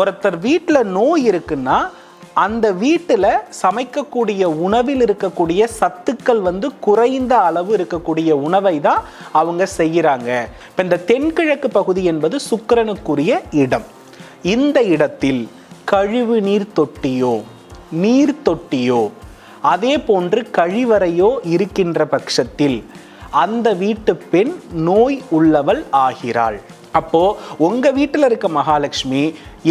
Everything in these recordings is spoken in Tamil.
ஒருத்தர் வீட்டில் நோய் இருக்குன்னா அந்த வீட்டில் சமைக்கக்கூடிய உணவில் இருக்கக்கூடிய சத்துக்கள் வந்து குறைந்த அளவு இருக்கக்கூடிய உணவை தான் அவங்க செய்கிறாங்க. இப்போ இந்த தென்கிழக்கு பகுதி என்பது சுக்கிரனுக்குரிய இடம். இந்த இடத்தில் கழிவு நீர் தொட்டியோ நீர் தொட்டியோ அதே போன்று கழிவறையோ இருக்கின்ற பட்சத்தில் அந்த வீட்டு பெண் நோய் உள்ளவள் ஆகிறாள். அப்போது உங்கள் வீட்டில் இருக்க மகாலட்சுமி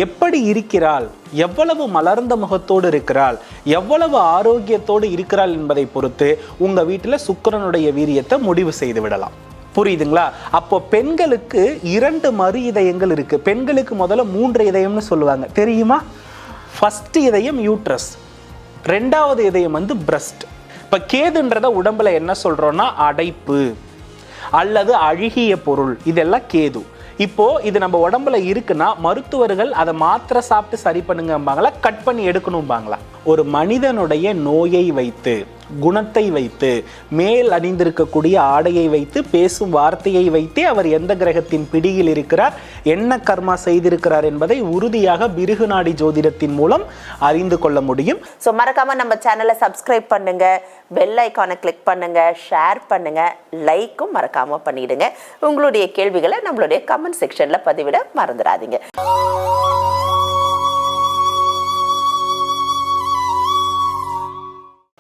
எப்படி இருக்கிறாள்? எவ்வளவு மலர்ந்த முகத்தோடு இருக்கிறாள்? எவ்வளவு ஆரோக்கியத்தோடு இருக்கிறாள் என்பதை பொறுத்து உங்கள் வீட்டில் சுக்கரனுடைய வீரியத்தை முடிவு செய்து விடலாம். புரியுதுங்களா? அப்போ பெண்களுக்கு இரண்டு மறு இதயங்கள் இருக்கு. பெண்களுக்கு முதல்ல மூன்று இதயம்னு சொல்லுவாங்க. தெரியுமா? ஃபஸ்ட்டு இதயம் யூட்ரஸ் ரெண்டாவது இதயம் வந்து பிரஸ்ட் இப்போ கேதுன்றத உடம்புல என்ன சொல்றோம்னா அடைப்பு. அல்லது அழுகிய பொருள். இதெல்லாம் கேது. இப்போ இது நம்ம உடம்புல இருக்குன்னா மருத்துவர்கள் அதை மாத்திரை சாப்பிட்டு சரி பண்ணுங்கம்பாங்களா? கட் பண்ணி எடுக்கணும்பாங்களா? ஒரு மனிதனுடைய நோயை வைத்து. குணத்தை வைத்து மேல் அணிந்திருக்கக்கூடிய ஆடையை வைத்து பேசும் வார்த்தையை வைத்தே அவர் எந்த கிரகத்தின் பிடியில் இருக்கிறார் என்ன கர்மா செய்திருக்கிறார் என்பதை உறுதியாக பிருகு நாடி ஜோதிடத்தின் மூலம் அறிந்து கொள்ள முடியும். ஸோ மறக்காம நம்ம சேனலை சப்ஸ்கிரைப் பண்ணுங்க பெல் ஐக்கானை கிளிக் பண்ணுங்க ஷேர் பண்ணுங்க லைக்கும் மறக்காம பண்ணிடுங்க. உங்களுடைய கேள்விகளை நம்மளுடைய கமெண்ட் செக்ஷன்ல பதிவிட மறந்துடாதீங்க.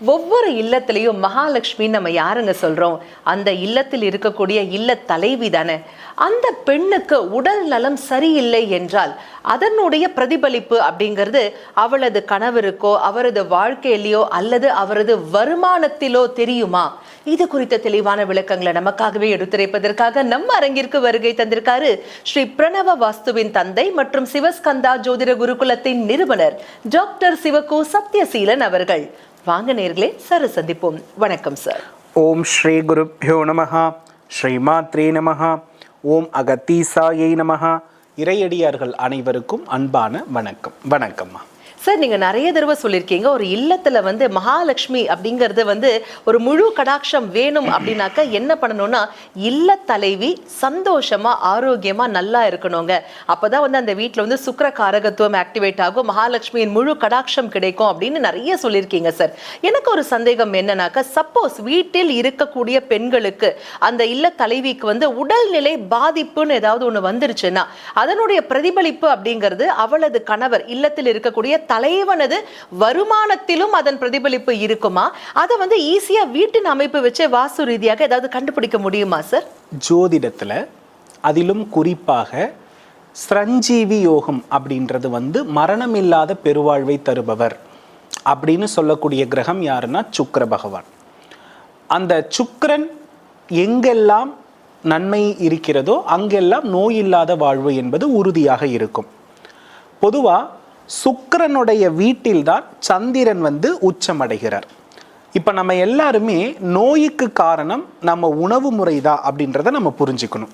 ஒவ்வொரு இல்லத்திலையும் மகாலட்சுமி நம்ம யாருங்க சொல்றோம்? அந்த இல்லத்தில் இருக்கக்கூடிய இல்ல தலைவி தானே. அந்த பெண்ணுக்கு உடல் நலம் சரியில்லை என்றால் அதனுடைய பிரதிபலிப்பு அப்படிங்கிறது அவளது கணவருக்கோ அவரது வாழ்க்கையிலையோ அல்லது அவரது வருமானத்திலோ தெரியுமா? இது குறித்த தெளிவான விளக்கங்களை நமக்காகவே எடுத்துரைப்பதற்காக நம்ம அரங்கிற்கு வருகை தந்திருக்காரு ஸ்ரீ பிரணவ வாஸ்துவின் தந்தை மற்றும் சிவஸ்கந்தா ஜோதிட குருகுலத்தின் நிறுவனர் டாக்டர் சிவகு சத்யசீலன் அவர்கள். வாங்க நேர்களே சார் சந்திப்போம். வணக்கம் சார். ஓம் ஸ்ரீ குருப்பியோ ஸ்ரீ ஸ்ரீமாத்ரே நமகா ஓம் அகத்தீசாயை நமகா இறையடியார்கள் அனைவருக்கும் அன்பான வணக்கம். வணக்கம்மா. சார் நீங்கள் நிறைய தடவை சொல்லியிருக்கீங்க ஒரு இல்லத்தில் வந்து மகாலட்சுமி அப்படிங்கிறது வந்து ஒரு முழு கடாட்சம் வேணும் அப்படின்னாக்க என்ன பண்ணணும்னா இல்ல தலைவி சந்தோஷமா ஆரோக்கியமாக நல்லா இருக்கணுங்க. அப்போ தான் வந்து அந்த வீட்டில் வந்து சுக்கிர காரகத்துவம் ஆக்டிவேட் ஆகும் மகாலட்சுமியின் முழு கடாட்சம் கிடைக்கும் அப்படின்னு நிறைய சொல்லியிருக்கீங்க சார். எனக்கு ஒரு சந்தேகம் என்னன்னாக்கா சப்போஸ் வீட்டில் இருக்கக்கூடிய பெண்களுக்கு அந்த இல்ல தலைவிக்கு வந்து உடல்நிலை பாதிப்புன்னு ஏதாவது ஒன்று வந்துருச்சுன்னா அதனுடைய பிரதிபலிப்பு அப்படிங்கிறது அவளது கணவர் இல்லத்தில் இருக்கக்கூடிய தலைவனது வருமானத்திலும் அதன் பிரதிபலிப்பு இருக்குமா? அதை வந்து ஈஸியாக வீட்டின் அமைப்பு வச்சு வாஸ்து ரீதியாக ஏதாவது கண்டுபிடிக்க முடியுமா சார் ஜோதிடத்தில் அதிலும் குறிப்பாக ஸ்ரஞ்சீவி யோகம் அப்படின்றது வந்து மரணமில்லாத பெருவாழ்வை தருபவர் அப்படின்னு சொல்லக்கூடிய கிரகம் யாருன்னா சுக்கர பகவான். அந்த சுக்கரன் எங்கெல்லாம் நன்மை இருக்கிறதோ அங்கெல்லாம் நோய் இல்லாத வாழ்வு என்பது உறுதியாக இருக்கும். பொதுவாக சுக்கரனுடைய வீட்டில்தான் சந்திரன் வந்து உச்சமடைகிறார். இப்போ நம்ம எல்லாருமே நோய்க்கு காரணம் நம்ம உணவு முறை தான் அப்படின்றத நம்ம புரிஞ்சுக்கணும்.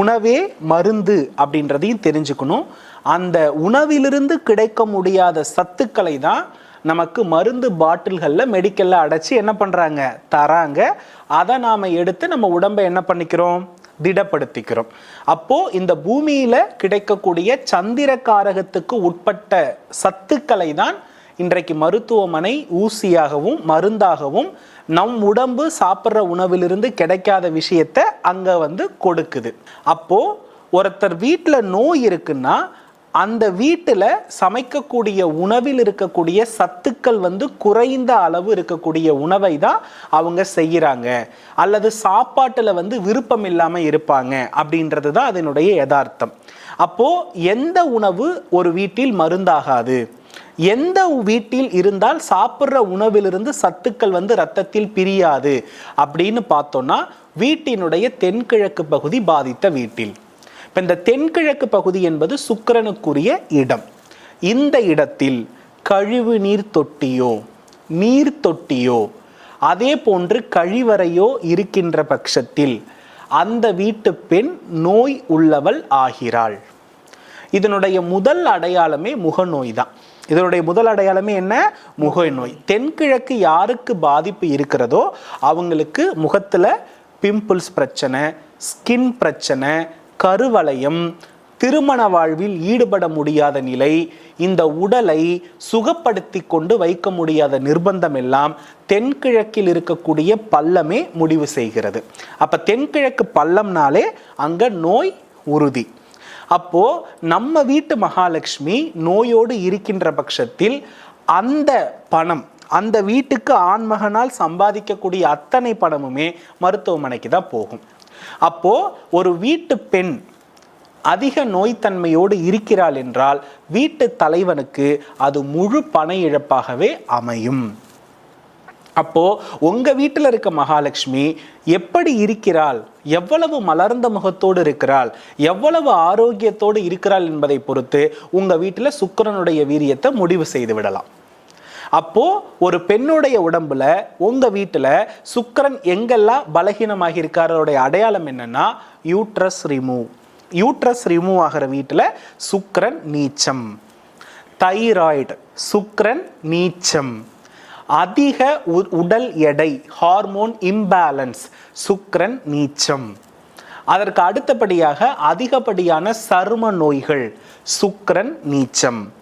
உணவே மருந்து அப்படின்றதையும் தெரிஞ்சுக்கணும். அந்த உணவிலிருந்து கிடைக்க முடியாத சத்துக்களை தான் நமக்கு மருந்து பாட்டில்களில் மெடிக்கலில் அடைச்சி என்ன பண்ணுறாங்க தராங்க. அதை நாம் எடுத்து நம்ம உடம்பை என்ன பண்ணிக்கிறோம்? திடப்படுத்திக்கிறோம். அப்போ இந்த பூமியில கிடைக்கக்கூடிய சந்திர காரகத்துக்கு உட்பட்ட சத்துக்களை தான் இன்றைக்கு மருத்துவமனை ஊசியாகவும் மருந்தாகவும் நம் உடம்பு சாப்பிட்ற உணவிலிருந்து கிடைக்காத விஷயத்த அங்க வந்து கொடுக்குது. அப்போ ஒருத்தர் வீட்டில் நோய் இருக்குன்னா அந்த வீட்டில் சமைக்கக்கூடிய உணவில் இருக்கக்கூடிய சத்துக்கள் வந்து குறைந்த அளவு இருக்கக்கூடிய உணவை தான் அவங்க செய்கிறாங்க அல்லது சாப்பாட்டில் வந்து விருப்பம் இல்லாமல் இருப்பாங்க அப்படின்றது தான் அதனுடைய யதார்த்தம். அப்போது எந்த உணவு ஒரு வீட்டில் மருந்தாகாது. எந்த வீட்டில் இருந்தால் சாப்பிட்ற உணவிலிருந்து சத்துக்கள் வந்து ரத்தத்தில் பிரியாது அப்படின்னு பார்த்தோன்னா வீட்டினுடைய தென்கிழக்கு பகுதி பாதித்த வீட்டில். இப்போ இந்த தென்கிழக்கு பகுதி என்பது சுக்கரனுக்குரிய இடம். இந்த இடத்தில் கழிவு நீர் தொட்டியோ நீர் தொட்டியோ அதே போன்று கழிவறையோ இருக்கின்ற பட்சத்தில் அந்த வீட்டு பெண் நோய் உள்ளவள் ஆகிறாள். இதனுடைய முதல் அடையாளமே முகநோய் தான் இதனுடைய முதல் அடையாளமே என்ன? முகநோய். தென்கிழக்கு யாருக்கு பாதிப்பு இருக்கிறதோ அவங்களுக்கு முகத்தில் பிம்பிள்ஸ் பிரச்சனை ஸ்கின் பிரச்சனை கருவளையம் திருமண வாழ்வில் ஈடுபட முடியாத நிலை இந்த உடலை சுகப்படுத்தி கொண்டு வைக்க முடியாத நிர்பந்தம் எல்லாம் தென்கிழக்கில் இருக்கக்கூடிய பள்ளமே முடிவு செய்கிறது. அப்போ தென்கிழக்கு பள்ளம்னாலே அங்கே நோய் உறுதி. அப்போ நம்ம வீட்டு மகாலட்சுமி நோயோடு இருக்கின்ற பட்சத்தில் அந்த பணம் அந்த வீட்டுக்கு ஆண்மகனால் சம்பாதிக்கக்கூடிய அத்தனை பணமுமே மருத்துவமனைக்கு தான் போகும். அப்போ ஒரு வீட்டு பெண் அதிக நோய்த்தன்மையோடு இருக்கிறாள் என்றால் வீட்டு தலைவனுக்கு அது முழு பண இழப்பாகவே அமையும். அப்போ உங்க வீட்டில் இருக்க மகாலட்சுமி எப்படி இருக்கிறாள்? எவ்வளவு மலர்ந்த முகத்தோடு இருக்கிறாள்? எவ்வளவு ஆரோக்கியத்தோடு இருக்கிறாள் என்பதை பொறுத்து உங்க வீட்டில் சுக்கிரனுடைய வீரியத்தை முடிவு செய்து விடலாம். அப்போ ஒரு பெண்ணுடைய உடம்புல உங்க வீட்டுல சுக்கரன் எங்கெல்லாம் பலகீனமாகி இருக்காரோடைய அடையாளம் என்னன்னா யூட்ரஸ் ரிமூவ் யூட்ரஸ் ரிமூவ் ஆகிற வீட்டுல சுக்கரன் நீச்சம். தைராய்டு சுக்கரன் நீச்சம். அதிக உ- உடல் எடை ஹார்மோன் இம்பேலன்ஸ் சுக்கரன் நீச்சம். அதற்கு அடுத்தபடியாக அதிகப்படியான சரும நோய்கள் சுக்கரன் நீச்சம்.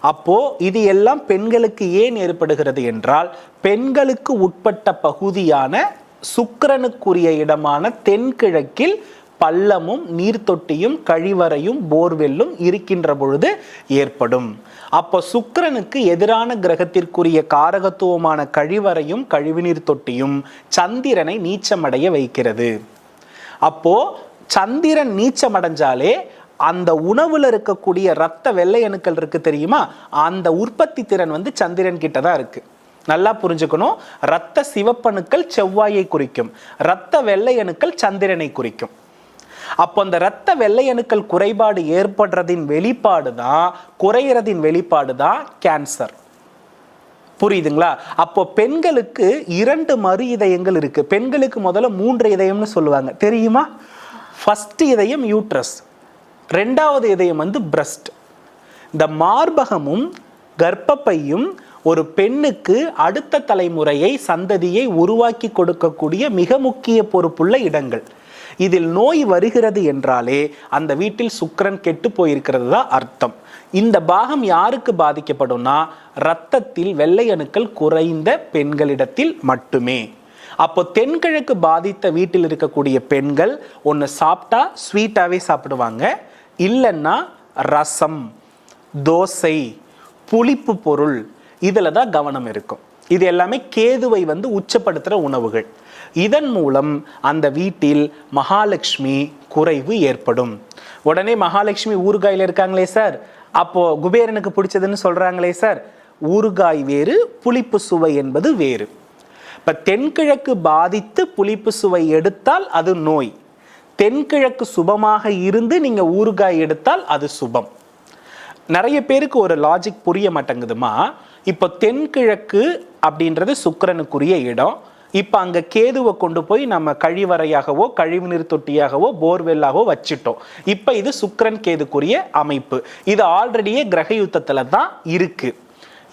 அப்போ இது எல்லாம் பெண்களுக்கு ஏன் ஏற்படுகிறது என்றால் பெண்களுக்கு உட்பட்ட பகுதியான சுக்கிரனுக்குரிய இடமான தென்கிழக்கில் பள்ளமும் நீர்த்தொட்டியும் கழிவறையும் போர்வெல்லும் இருக்கின்ற பொழுது ஏற்படும். அப்போ சுக்கரனுக்கு எதிரான கிரகத்திற்குரிய காரகத்துவமான கழிவறையும் கழிவுநீர் தொட்டியும் சந்திரனை நீச்சமடைய வைக்கிறது. அப்போ சந்திரன் நீச்சமடைஞ்சாலே அந்த உணவுல இருக்கக்கூடிய ரத்த வெள்ளை அணுக்கள் இருக்கு தெரியுமா? அந்த உற்பத்தி திறன் வந்து சந்திரன் கிட்ட தான் இருக்கு. நல்லா புரிஞ்சுக்கணும். ரத்த சிவப்பணுக்கள் செவ்வாயை குறிக்கும். ரத்த வெள்ளை அணுக்கள் சந்திரனை குறிக்கும். அப்போ அந்த ரத்த வெள்ளை அணுக்கள் குறைபாடு ஏற்படுறதின் வெளிப்பாடு தான் குறையிறதின் வெளிப்பாடு தான் கேன்சர். புரியுதுங்களா? அப்போ பெண்களுக்கு இரண்டு மறு இதயங்கள் இருக்கு. பெண்களுக்கு முதல்ல மூன்று இதயம்னு சொல்லுவாங்க. தெரியுமா? ஃபர்ஸ்ட் இதயம் யூட்ரஸ். ரெண்டாவது இதயம் வந்து பிரஸ்ட் இந்த மார்பகமும் கர்ப்பப்பையும் ஒரு பெண்ணுக்கு அடுத்த தலைமுறையை சந்ததியை உருவாக்கி கொடுக்கக்கூடிய மிக முக்கிய பொறுப்புள்ள இடங்கள். இதில் நோய் வருகிறது என்றாலே அந்த வீட்டில் சுக்கரன் கெட்டு போயிருக்கிறது தான் அர்த்தம். இந்த பாகம் யாருக்கு பாதிக்கப்படும்னா இரத்தத்தில் வெள்ளை அணுக்கள் குறைந்த பெண்களிடத்தில் மட்டுமே. அப்போ தென்கிழக்கு பாதித்த வீட்டில் இருக்கக்கூடிய பெண்கள் ஒன்று சாப்பிட்டா ஸ்வீட்டாகவே சாப்பிடுவாங்க இல்லைன்னா ரசம் தோசை புளிப்பு பொருள் இதில் தான் கவனம் இருக்கும். இது எல்லாமே கேதுவை வந்து உச்சப்படுத்துகிற உணவுகள். இதன் மூலம் அந்த வீட்டில் மகாலட்சுமி குறைவு ஏற்படும். உடனே மகாலட்சுமி ஊறுகாயில் இருக்காங்களே சார். அப்போது குபேரனுக்கு பிடிச்சதுன்னு சொல்கிறாங்களே சார். ஊறுகாய் வேறு புளிப்பு சுவை என்பது வேறு. இப்போ தென்கிழக்கு பாதித்து புளிப்பு சுவை எடுத்தால் அது நோய். தென்கிழக்கு சுபமாக இருந்து நீங்கள் ஊறுகாய் எடுத்தால் அது சுபம். நிறைய பேருக்கு ஒரு லாஜிக் புரிய மாட்டேங்குதுமா? இப்போ தென்கிழக்கு அப்படின்றது சுக்கரனுக்குரிய இடம். இப்போ அங்கே கேதுவை கொண்டு போய் நம்ம கழிவறையாகவோ கழிவுநீர் தொட்டியாகவோ போர்வெல்லாகவோ வச்சுட்டோம். இப்போ இது சுக்கரன் கேதுக்குரிய அமைப்பு. இது ஆல்ரெடியே கிரக யுத்தத்தில் தான் இருக்குது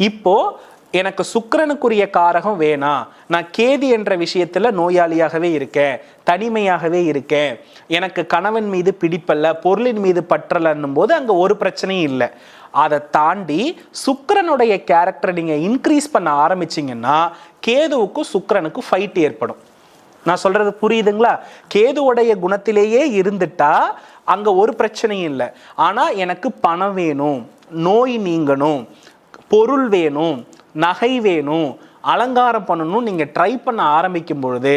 இப்போது எனக்கு சுக்கரனுக்குரிய காரகம் வேணாம் நான் கேது என்ற விஷயத்தில் நோயாளியாகவே இருக்கேன். தனிமையாகவே இருக்கேன். எனக்கு கணவன் மீது பிடிப்பல்ல பொருளின் மீது பற்றலன்னும் போது அங்கே ஒரு பிரச்சனையும் இல்லை. அதை தாண்டி சுக்கரனுடைய கேரக்டரை நீங்கள் இன்க்ரீஸ் பண்ண ஆரம்பிச்சிங்கன்னா கேதுவுக்கும் சுக்கரனுக்கும் ஃபைட் ஏற்படும். நான் சொல்கிறது புரியுதுங்களா? கேதுவுடைய குணத்திலேயே இருந்துட்டா அங்கே ஒரு பிரச்சனையும் இல்லை. ஆனால் எனக்கு பணம் வேணும் நோய் நீங்கணும் பொருள் வேணும் நகை வேணும் அலங்காரம் பண்ணணும் நீங்கள் ட்ரை பண்ண ஆரம்பிக்கும் பொழுது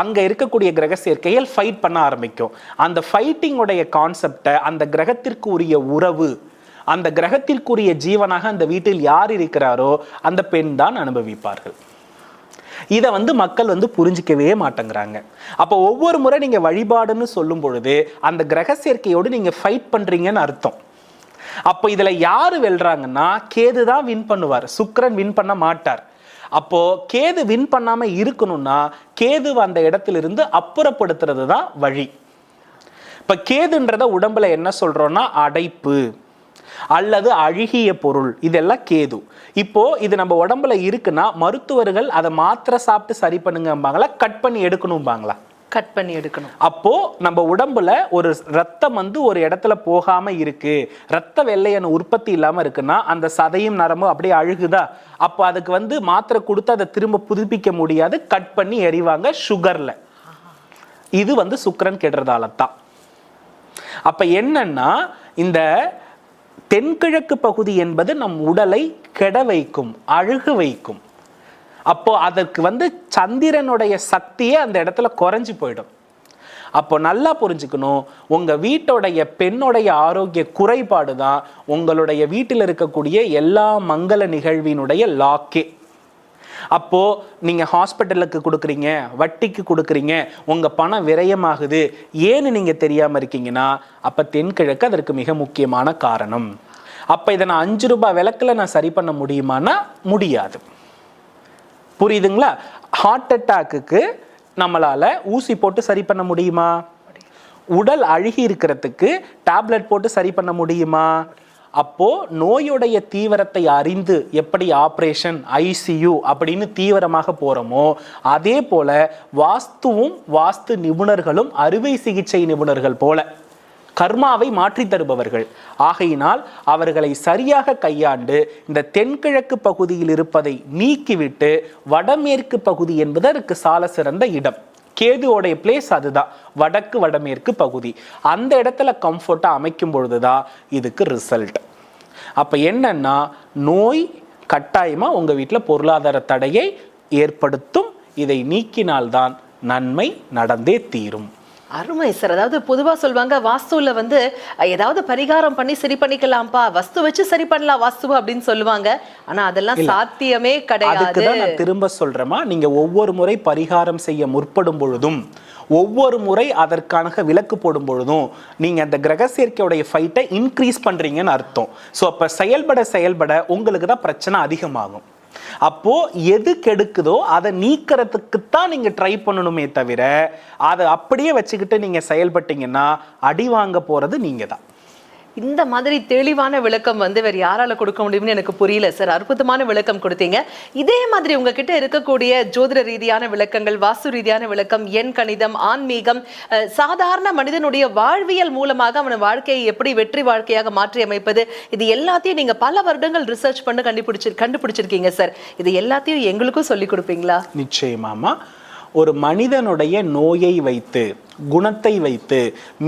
அங்கே இருக்கக்கூடிய கிரக சேர்க்கைகள் ஃபைட் பண்ண ஆரம்பிக்கும். அந்த ஃபைட்டிங்குடைய கான்செப்டை அந்த கிரகத்திற்கு உரிய உறவு அந்த கிரகத்திற்குரிய ஜீவனாக அந்த வீட்டில் யார் இருக்கிறாரோ அந்த பெண் தான் அனுபவிப்பார்கள். இதை வந்து மக்கள் வந்து புரிஞ்சிக்கவே மாட்டேங்கிறாங்க. அப்போ ஒவ்வொரு முறை நீங்கள் வழிபாடுன்னு சொல்லும் பொழுது அந்த கிரக சேர்க்கையோடு நீங்கள் ஃபைட் பண்ணுறீங்கன்னு அர்த்தம். அப்போ இதுல யாரு வெல்றாங்கன்னா கேது தான் வின் பண்ணுவார். சுக்கரன் வின் பண்ண மாட்டார். அப்போ கேது வின் பண்ணாம இருக்கணும்னா கேது அந்த இடத்திலிருந்து அப்புறப்படுத்துறது தான் வழி. இப்ப கேதுன்றத உடம்புல என்ன சொல்றோம்னா அடைப்பு அல்லது அழுகிய பொருள். இதெல்லாம் கேது. இப்போ இது நம்ம உடம்புல இருக்குன்னா மருத்துவர்கள் அதை மாத்திரை சாப்பிட்டு சரி பண்ணுங்கம்பாங்களா கட் பண்ணி எடுக்கணும்பாங்களா? கட் பண்ணி எடுக்கணும். அப்போ நம்ம உடம்புல ஒரு ரத்தம் வந்து ஒரு இடத்துல போகாம இருக்கு. ரத்த வெள்ளையணு உற்பத்தி இல்லாம இருக்குன்னா அந்த சதையும் நரம்பும் அப்படியே அழுகுதா? அப்போ அதுக்கு வந்து மாத்திரை கொடுத்து அதை திரும்ப புதுப்பிக்க முடியாது. கட் பண்ணி எறிவாங்க சுகர்ல இது வந்து சுக்கரன் கெடுறதால தான் அப்ப என்னன்னா இந்த தென்கிழக்கு பகுதி என்பது நம் உடலை கெட வைக்கும் அழுகு வைக்கும். அப்போ அதற்கு வந்து சந்திரனுடைய சக்தியே அந்த இடத்துல குறைஞ்சி போயிடும். அப்போ நல்லா புரிஞ்சுக்கணும் உங்கள் வீட்டோடைய பெண்ணுடைய ஆரோக்கிய குறைபாடு தான் உங்களுடைய வீட்டில் இருக்கக்கூடிய எல்லா மங்கள நிகழ்வினுடைய லாக்கே. அப்போ நீங்க ஹாஸ்பிட்டலுக்கு கொடுக்குறீங்க வட்டிக்கு கொடுக்குறீங்க உங்க பணம் விரயமாகுது ஏன்னு நீங்க தெரியாம இருக்கீங்கன்னா அப்ப தென்கிழக்கு அதற்கு மிக முக்கியமான காரணம். அப்ப இதை நான் அஞ்சு ரூபாய் விளக்குல நான் சரி பண்ண முடியுமானா முடியாது. புரியுதுங்களா? ஹார்ட் அட்டாக்குக்கு நம்மளால் ஊசி போட்டு சரி பண்ண முடியுமா? உடல் அழுகி இருக்கிறதுக்கு டேப்லெட் போட்டு சரி பண்ண முடியுமா? அப்போ நோயுடைய தீவிரத்தை அறிந்து எப்படி ஆப்ரேஷன் ஐசியு அப்படின்னு தீவிரமாக போகிறோமோ அதே போல வாஸ்துவும் வாஸ்து நிபுணர்களும் அறுவை சிகிச்சை நிபுணர்கள் போல. கர்மாவை மாற்றி தருபவர்கள். ஆகையினால் அவர்களை சரியாக கையாண்டு இந்த தென்கிழக்கு பகுதியில் இருப்பதை நீக்கிவிட்டு வடமேற்கு பகுதி என்பது அதற்கு சால சிறந்த இடம். கேதுவோடைய பிளேஸ் அதுதான். வடக்கு வடமேற்கு பகுதி. அந்த இடத்துல கம்ஃபர்ட்டாக அமைக்கும் பொழுதுதான் இதுக்கு ரிசல்ட் அப்போ என்னன்னா நோய் கட்டாயமாக உங்கள் வீட்டில் பொருளாதார தடையை ஏற்படுத்தும். இதை நீக்கினால்தான் நன்மை நடந்தே தீரும். அருமை சார். அதாவது பொதுவா சொல்லுவாங்க வாஸ்துல வந்து ஏதாவது பரிகாரம் பண்ணி சரி பண்ணிக்கலாம்ப்பா. வஸ்து வச்சு சரி பண்ணலாம் வாஸ்துவ அப்படின்னு சொல்லுவாங்க. ஆனா அதெல்லாம் சாத்தியமே கிடையாது. நான் திரும்ப சொல்றேமா நீங்க ஒவ்வொரு முறை பரிகாரம் செய்ய முற்படும் பொழுதும் ஒவ்வொரு முறை அதற்கான விலக்கு போடும் பொழுதும் நீங்க அந்த கிரக சேர்க்கையுடைய ஃபைட்டை இன்க்ரீஸ் பண்றீங்கன்னு அர்த்தம். ஸோ அப்ப செயல்பட செயல்பட உங்களுக்கு தான் பிரச்சனை அதிகமாகும். அப்போ எது கெடுக்குதோ அதை நீக்கிறதுக்கு தான் நீங்க ட்ரை பண்ணணுமே தவிர அதை அப்படியே வச்சுக்கிட்டு நீங்க செயல்பட்டீங்கன்னா அடி வாங்க போறது நீங்க தான் இந்த மாதிரி தெளிவான விளக்கம் வந்து வேறு யாரால கொடுக்க முடியும்னு எனக்கு புரியல சார் அற்புதமான விளக்கம் கொடுத்தீங்க. இதே மாதிரி உங்ககிட்ட இருக்கக்கூடிய ஜோதிட ரீதியான விளக்கங்கள் வாஸ்து ரீதியான விளக்கம் எண் கணிதம் ஆன்மீகம் சாதாரண மனிதனுடைய வாழ்வியல் மூலமாக அவன வாழ்க்கையை எப்படி வெற்றி வாழ்க்கையாக மாற்றி அமைப்பது இது எல்லாத்தையும் நீங்கள் பல வருடங்கள் ரிசர்ச் பண்ணி கண்டுபிடிச்சி கண்டுபிடிச்சிருக்கீங்க சார் இது எல்லாத்தையும் எங்களுக்கும் சொல்லி கொடுப்பீங்களா? நிச்சயமாமா ஒரு மனிதனுடைய நோயை வைத்து குணத்தை வைத்து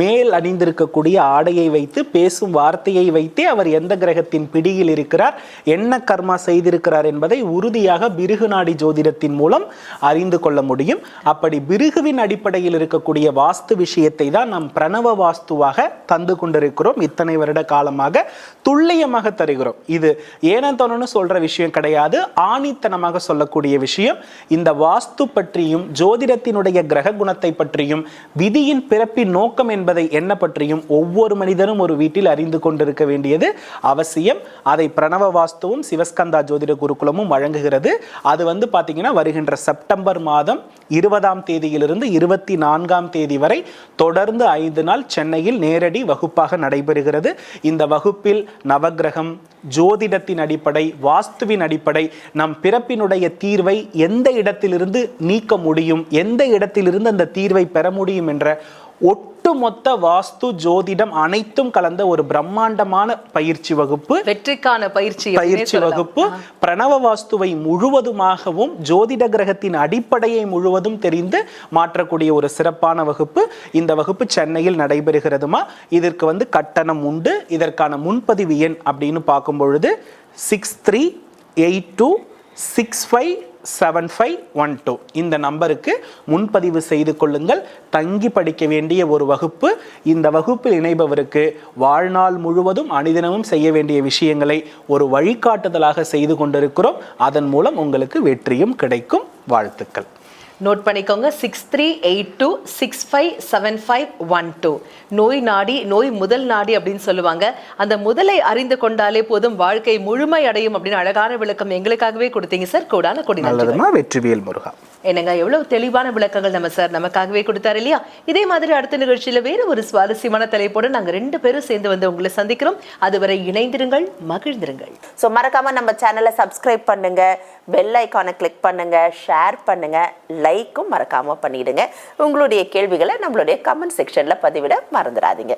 மேல் அணிந்திருக்கக்கூடிய ஆடையை வைத்து பேசும் வார்த்தையை வைத்தே அவர் எந்த கிரகத்தின் பிடியில் இருக்கிறார் என்ன கர்மா செய்திருக்கிறார் என்பதை உறுதியாக பிருகு நாடி ஜோதிடத்தின் மூலம் அறிந்து கொள்ள முடியும். அப்படி பிருகுவின் அடிப்படையில் இருக்கக்கூடிய வாஸ்து விஷயத்தை தான் நாம் பிரணவ வாஸ்துவாக தந்து கொண்டிருக்கிறோம். இத்தனை வருட காலமாக துல்லியமாக தருகிறோம். இது ஏனத்தோன்னு சொல்ற விஷயம் கிடையாது. ஆணித்தனமாக சொல்லக்கூடிய விஷயம். இந்த வாஸ்து பற்றியும் ஜோதிடத்தினுடைய கிரக குணத்தை பற்றியும் விதியின் பிறப்பின் நோக்கம் என்பதை என்ன பற்றியும் ஒவ்வொரு மனிதனும் ஒரு வீட்டில் அறிந்து கொண்டிருக்க வேண்டியது அவசியம். அதை பிரணவ வாஸ்துவும் சிவஸ்கந்தா ஜோதிட குருகுலமும் வழங்குகிறது. அது வந்து பார்த்தீங்கன்னா வருகின்ற செப்டம்பர் மாதம் இருபதாம் தேதியிலிருந்து இருபத்தி நான்காம் தேதி வரை தொடர்ந்து ஐந்து நாள் சென்னையில் நேரடி வகுப்பாக நடைபெறுகிறது. இந்த வகுப்பில் நவக்கிரகம் ஜோதிடத்தின் அடிப்படை வாஸ்துவின் அடிப்படை நம் பிறப்பினுடைய தீர்வை எந்த இடத்திலிருந்து நீக்க முடியும் எந்த இடத்திலிருந்து அந்த தீர்வை பெற முடியும் என்ற ஒட்டுமொத்த வாஸ்து ஜோதிடம் அனைத்தும் கலந்த ஒரு பிரம்மாண்டமான பயிற்சி வகுப்பு. வெற்றிக்கான பயிற்சி பயிற்சி. வகுப்பு. பிரணவ வாஸ்துவை முழுவதுமாகவும் ஜோதிட கிரகத்தின் அடிப்படையை முழுவதும் தெரிந்து மாற்றக்கூடிய ஒரு சிறப்பான வகுப்பு. இந்த வகுப்பு சென்னையில் நடைபெறுகிறதுமா? இதற்கு வந்து கட்டணம் உண்டு. இதற்கான முன்பதிவு எண் அப்படின்னு பார்க்கும் பொழுது six three eight two six five seven five one two இந்த நம்பருக்கு முன்பதிவு செய்து கொள்ளுங்கள். தங்கி படிக்க வேண்டிய ஒரு வகுப்பு. இந்த வகுப்பில் இணைபவருக்கு வாழ்நாள் முழுவதும் அனுதினமும் செய்ய வேண்டிய விஷயங்களை ஒரு வழிகாட்டுதலாக செய்து கொண்டிருக்கிறோம். அதன் மூலம் உங்களுக்கு வெற்றியும் கிடைக்கும். வாழ்த்துக்கள். நோட் பண்ணிக்கோங்க. Six three eight two six five seven five one two நோய் நாடி நோய் முதல் நாடி அப்படின்னு சொல்லுவாங்க. அந்த முதலை அறிந்து கொண்டாலே போதும் வாழ்க்கை முழுமை அடையும் அப்படின்னு அழகான விளக்கம் எங்களுக்காகவே கொடுத்தீங்க சார். கூடான கொடி நல்லதுமா வெற்றிவேல் முருகா. என்னங்க எவ்வளவு தெளிவான விளக்கங்கள் நம்ம சார் நமக்காகவே கொடுத்தாரு இல்லையா? இதே மாதிரி அடுத்த நிகழ்ச்சியில வேற ஒரு சுவாரஸ்யமான தலைப்போடு நாங்க ரெண்டு பேரும் சேர்ந்து வந்து உங்களை சந்திக்கிறோம். அதுவரை இணைந்திருங்கள் மகிழ்ந்திருங்கள். ஸோ மறக்காம நம்ம சேனலை சப்ஸ்கிரைப் பண்ணுங்க பெல் ஐக்கானை கிளிக் பண்ணுங்க ஷேர் பண்ணுங்க லைக்கும் மறக்காமல் பண்ணிடுங்க. உங்களுடைய கேள்விகளை நம்மளுடைய கமெண்ட் செக்ஷனில் பதிவிட மறந்துடாதீங்க.